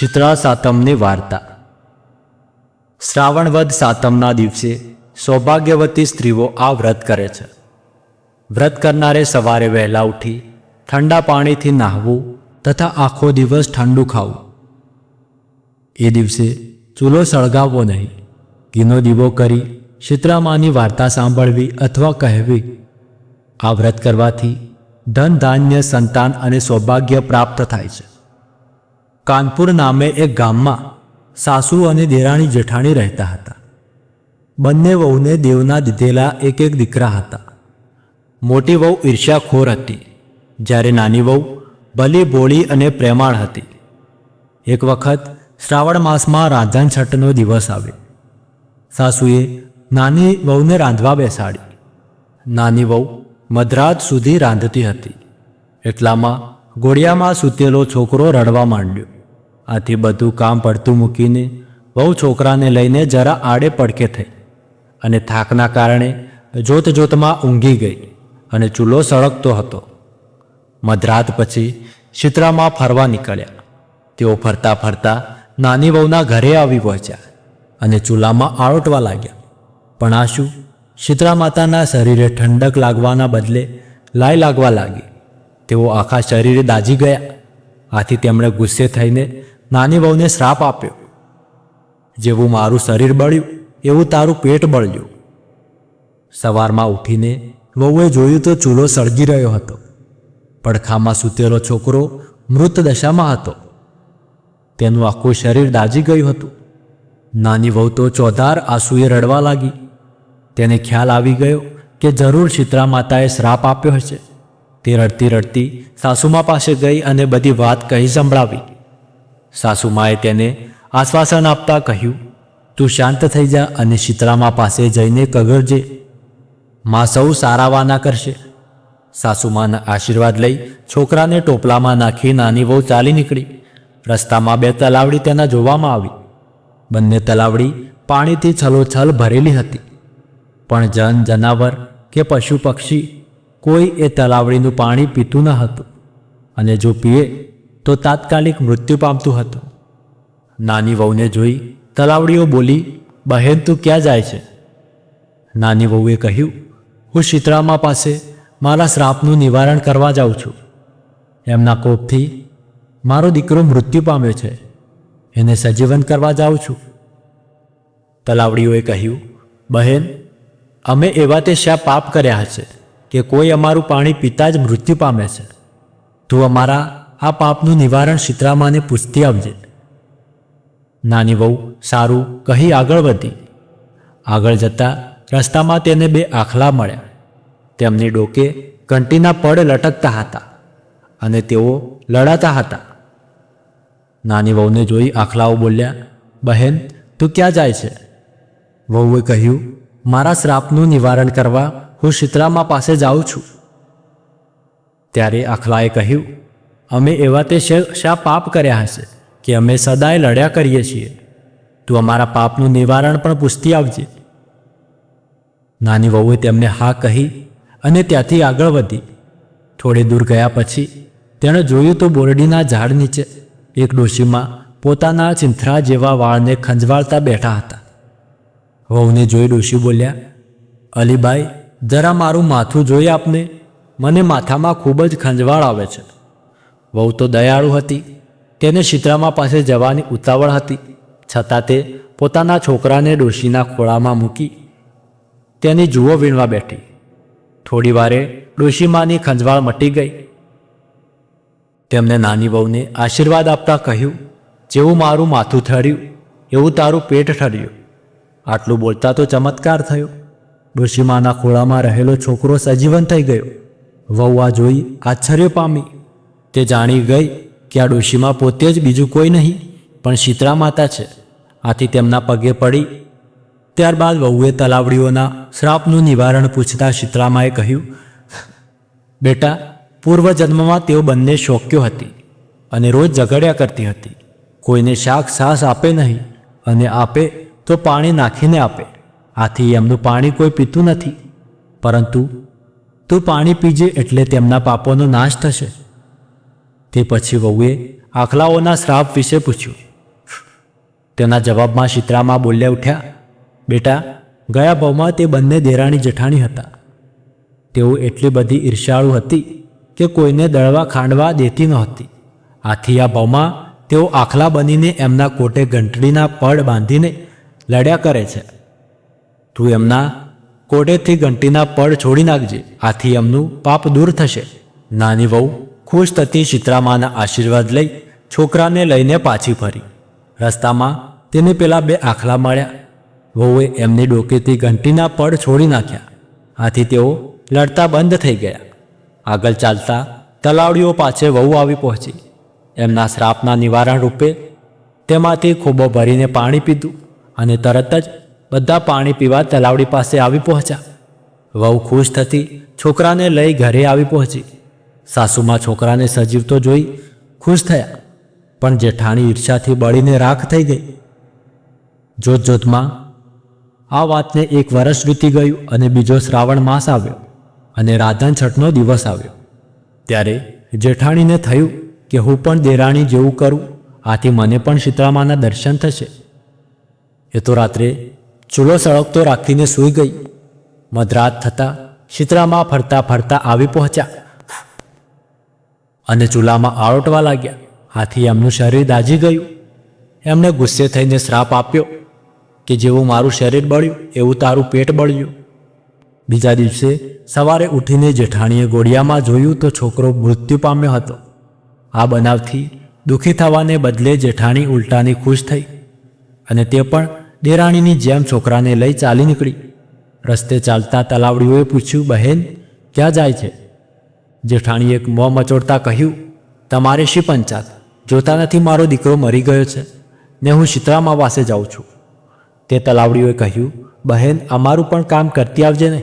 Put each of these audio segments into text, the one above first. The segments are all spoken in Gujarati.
શીતળા સાતમની વાર્તા. શ્રાવણવદ સાતમના દિવસે સૌભાગ્યવતી સ્ત્રીઓ આ વ્રત કરે છે. વ્રત કરનારે સવારે વહેલા ઉઠી ઠંડા પાણીથી નાહવું તથા આખો દિવસ ઠંડુ ખાવું. એ દિવસે ચૂલો સળગાવવો નહીં. ઘીનો દીવો કરી શીતળામાની વાર્તા સાંભળવી અથવા કહેવી. આ વ્રત કરવાથી ધન ધાન્ય સંતાન અને સૌભાગ્ય પ્રાપ્ત થાય છે. કાનપુર નામે એક ગામમાં સાસુ અને દેરાણી જેઠાણી રહેતા હતા. બંને વહુને દેવના દીધેલા એક એક દીકરા હતા. મોટી વહુ ઈર્ષ્યાખોર હતી. જ્યારે નાની વહુ ભલી બોળી અને પ્રેમાળ હતી. એક વખત શ્રાવણ માસમાં રાંધણ છઠનો દિવસ આવ્યો સાસુએ નાની વહુને રાંધવા બેસાડી. નાની વહુ મધરાત સુધી રાંધતી હતી. એટલામાં ઘોડિયામાં સૂતેલો છોકરો રડવા માંડ્યો. આથી બધું કામ પડતું મૂકીને બહુ છોકરાને લઈને જરા આડે પડકે થઈ અને થાકના કારણે જોત જોતમાં ઊંઘી ગઈ અને ચૂલો સળગતો હતો. મધરાત પછી શીતળામાં ફરવા નીકળ્યા. તેઓ ફરતા ફરતા નાની વહુના ઘરે આવી પહોંચ્યા અને ચૂલામાં આળોટવા લાગ્યા. પણ આ શું શીતળા માતાના શરીરે ઠંડક લાગવાના બદલે લાઈ લાગવા લાગી. તેઓ આખા શરીરે દાજી ગયા. આથી તેમણે ગુસ્સે થઈને નાની વહુને શ્રાપ આપ્યો. જેવું મારું શરીર બળ્યું, એવું તારું પેટ બળ્યું. સવારમાં ઉઠીને વહુએ જોયું તો ચૂલો સળગી રહ્યો હતો. પડખામાં સૂતેલો છોકરો મૃત દશામાં હતો. તેનું આખું શરીર દાજી ગયું હતું. નાની વહુ તો ચોધાર આંસુએ રડવા લાગી. તેને ખ્યાલ આવી ગયો કે જરૂર શીતળા માતાએ શ્રાપ આપ્યો હશે. તે રડતી રડતી સાસુમા પાસે ગઈ અને બધી વાત કહી સંભળાવી. સાસુમાએ તેને આશ્વાસન આપતા કહ્યું, તું શાંત થઈ જા અને શીતળામા પાસે જઈને કગરજે માં સૌ સારાવાના કરશે. સાસુમાના આશીર્વાદ લઈ છોકરાને ટોપલામાં નાખી નાની વહુ ચાલી નીકળી. રસ્તામાં બે તલાવડી તેના જોવામાં આવી. બંને તલાવડી પાણીથી છલોછલ ભરેલી હતી. પણ જન જનાવર કે પશુ પક્ષી કોઈ એ તલાવડીનું પાણી પીતું ન હતું. અને જો પીએ તો તાત્કાલિક મૃત્યુ પામતું હતું. નાની વહુને જોઈ તલાવડીઓ બોલી, બહેન, તું ક્યાં જાય છે? નાની વહુએ કહ્યું, હું શીતળામા પાસે મારા શ્રાપનું નિવારણ કરવા જાઉં છું. એમના કોપથી મારો દીકરો મૃત્યુ પામ્યો છે. એને સજીવન કરવા જાઉં છું. તલાવડીઓએ કહ્યું, બહેન, અમે એવા તે શા પાપ કર્યા હશે કે કોઈ અમારું પાણી પીતા જ મૃત્યુ પામે છે. તું અમારા આ પાપનું નિવારણ શીતળામાને પૂછતી આવજે. નાની વહુ, સારું, કહી આગળ વધી. આગળ જતા રસ્તામાં તેને બે આખલા મળ્યા. તેમની ડોકે ઘંટીના પડ લટકતા હતા અને તેઓ લડાતા હતા. નાની વહુને જોઈ આખલાઓ બોલ્યા, બહેન, તું ક્યાં જાય છે? વહુએ કહ્યું, મારા શ્રાપનું નિવારણ કરવા હું શીતળામા પાસે જાઉં છું. ત્યારે આખલાએ કહ્યું અમે એવા તે શ- પાપ કર્યા હશે કે અમે સદાય લડ્યા કરીએ છીએ? તું અમારા પાપનું નિવારણ પણ પૂછતી આવજે. નાની વહુએ તેમને હા કહી અને ત્યાંથી આગળ વધી. થોડે દૂર ગયા પછી તેણે જોયું તો બોરડીના ઝાડ નીચે એક ડોશીમાં પોતાના ચિંથરા જેવા વાળને ખંજવાળતા બેઠા હતા. વહુને જોઈ ડોશી બોલ્યા, અલીબાઈ, જરા મારું માથું જોઈ આપને. મને માથામાં ખૂબ જ ખંજવાળ આવે છે. વહુ તો દયાળુ હતી. તેને શીતળામા પાસે જવાની ઉતાવળ હતી. છતાં તે પોતાના છોકરાને ડોશીના ખોળામાં મૂકી તેની જુઓ વીણવા બેઠી. થોડી વારે ડોશીમાની ખંજવાળ મટી ગઈ. તેમને નાની વહુને આશીર્વાદ આપતા કહ્યું, જેવું મારું માથું ઠર્યું, એવું તારું પેટ ઠર્યું. આટલું બોલતા તો ચમત્કાર થયો. ડોશીમાના ખોળામાં રહેલો છોકરો સજીવન થઈ ગયો. વહુ આ જોઈ આશ્ચર્ય પામી. તે જાણી ગઈ કે આ ડોશીમાં પોતે જ બીજું કોઈ નહીં, પણ શીતળા માતા છે. આથી તેમના પગે પડી. ત્યારબાદ વહુએ તલાવડીઓના શ્રાપનું નિવારણ પૂછતા શીતળામાએ કહ્યું, બેટા, પૂર્વજન્મમાં તેઓ બંને શોક્યો હતી અને રોજ ઝઘડ્યા કરતી હતી. કોઈને શાક સાસ આપે નહીં અને આપે તો પાણી નાખીને આપે. આથી એમનું પાણી કોઈ પીતું નથી. પરંતુ તું પાણી પીજે એટલે તેમના પાપોનો નાશ થશે. તે પછી વહુએ આખલાઓના શ્રાપ વિશે પૂછ્યું. તેના જવાબમાં શિત્રામાં બોલ્યા ઉઠ્યા, બેટા, ગયા ભાવમાં તે બંને દેરાણી જેઠાણી હતા. તેઓ એટલી બધી ઈર્ષ્યાળુ હતી કે કોઈને દળવા ખાંડવા દેતી નહોતી. આથી આ ભાવમાં તેઓ આખલા બનીને એમના કોટે ઘંટડીના પડ બાંધીને લડ્યા કરે છે. તું એમના કોટેથી ઘંટીના પડ છોડી નાખજે, આથી એમનું પાપ દૂર થશે. નાની વહુ ખુશ થતી શીતળામાના આશીર્વાદ લઈ છોકરાને લઈને પાછી ફરી. રસ્તામાં તેને પેલા બે આખલા મળ્યા. વહુએ એમની ડોકેથી ઘંટીના પડ છોડી નાખ્યા. આથી તેઓ લડતા બંધ થઈ ગયા. આગળ ચાલતા તલાવડીઓ પાછે વહુ આવી પહોંચી. એમના શ્રાપના નિવારણ રૂપે તેમાંથી ખૂબો ભરીને પાણી પીધું અને તરત જ બધા પાણી પીવા તલાવડી પાસે આવી પહોંચ્યા. વહુ ખુશ થતી છોકરાને લઈ ઘરે આવી પહોંચી. સાસુમાં છોકરાને સજીવતો જોઈ ખુશ થયા, પણ જેઠાણી ઈર્ષાથી બળીને રાખ થઈ ગઈ. જોત જોતમાં આ વાતને એક વર્ષ વીતી ગયું અને બીજો શ્રાવણ માસ આવ્યો અને રાધન છઠનો દિવસ આવ્યો. ત્યારે જેઠાણીને થયું કે હું પણ દેરાણી જેવું કરું, આથી મને પણ શીતળામાના દર્શન થશે. એ તો રાત્રે ચૂલો સળગતો રાખીને સૂઈ ગઈ. મધરાત થતાં શીતળામાં ફરતા ફરતા આવી પહોંચ્યા. અને ચૂલામાં આળોટવા લાગ્યા. આથી એમનું શરીર દાજી ગયું. એમણે ગુસ્સે થઈને શ્રાપ આપ્યો કે જેવું મારું શરીર બળ્યું, એવું તારું પેટ બળ્યું. બીજા દિવસે સવારે ઉઠીને જેઠાણીએ ગોળિયામાં જોયું તો છોકરો મૃત્યુ પામ્યો હતો. આ બનાવથી દુઃખી થવાને બદલે જેઠાણી ઉલટાની ખુશ થઈ અને તે પણ દેરાણીની જેમ છોકરાને લઈ ચાલી નીકળી. રસ્તે ચાલતા તલાવડીઓએ પૂછ્યું, બહેન, ક્યાં જાય છે? જેઠાણીએ એક મોં મચોડતા કહ્યું, તમારે શી પંચાત? જોતા નથી મારો દીકરો મરી ગયો છે? ને હું શીતળામાં વાસે જાઉં છું. તે તલાવડીઓએ કહ્યું, બહેન, અમારું પણ કામ કરતી આવજે ને.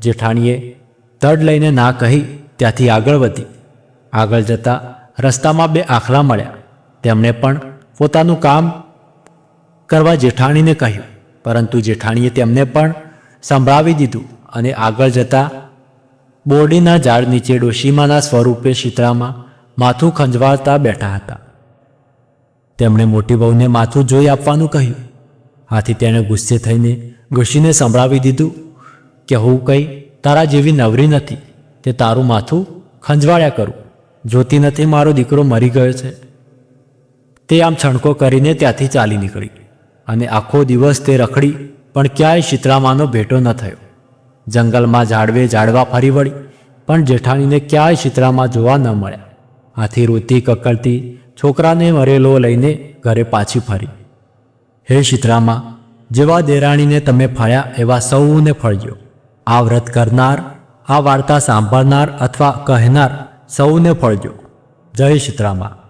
જેઠાણીએ તડ લઈને ના કહી ત્યાંથી આગળ વધી. આગળ જતાં રસ્તામાં બે આખલા મળ્યા. તેમણે પણ પોતાનું કામ કરવા જેઠાણીને કહ્યું, પરંતુ જેઠાણીએ તેમને પણ સંભળાવી દીધું અને આગળ જતાં બોરડીના ઝાડ નીચે ડોશીમાના સ્વરૂપે શીતળામાં માથું ખંજવાળતા બેઠા હતા. તેમણે મોટી વહુને માથું જોઈ આપવાનું કહ્યું. આથી તેણે ગુસ્સે થઈને ડોશીને સંભળાવી દીધું કે હું કંઈ તારા જેવી નવરી નથી, તે તારું માથું ખંજવાળ્યા કરું. જોતી નથી મારો દીકરો મરી ગયો છે. તે આમ છણકો કરીને ત્યાંથી ચાલી નીકળી અને આખો દિવસ તે રખડી પણ ક્યાંય શીતળામાનો ભેટો ન થયો. જંગલમાં ઝાડવે ઝાડવા ફરી વળી, પણ જેઠાણીને ક્યાંય શીતળામાં જોવા ન મળ્યા. આથી રોતી કકડતી છોકરાને મરેલો લઈને ઘરે પાછી ફરી. હે શીતળામાં, જેવા દેરાણીને તમે ફળ્યા એવા સૌને ફળ્યો. આ વ્રત કરનાર, આ વાર્તા સાંભળનાર અથવા કહેનાર સૌને ફળજો જય શીતળામાં.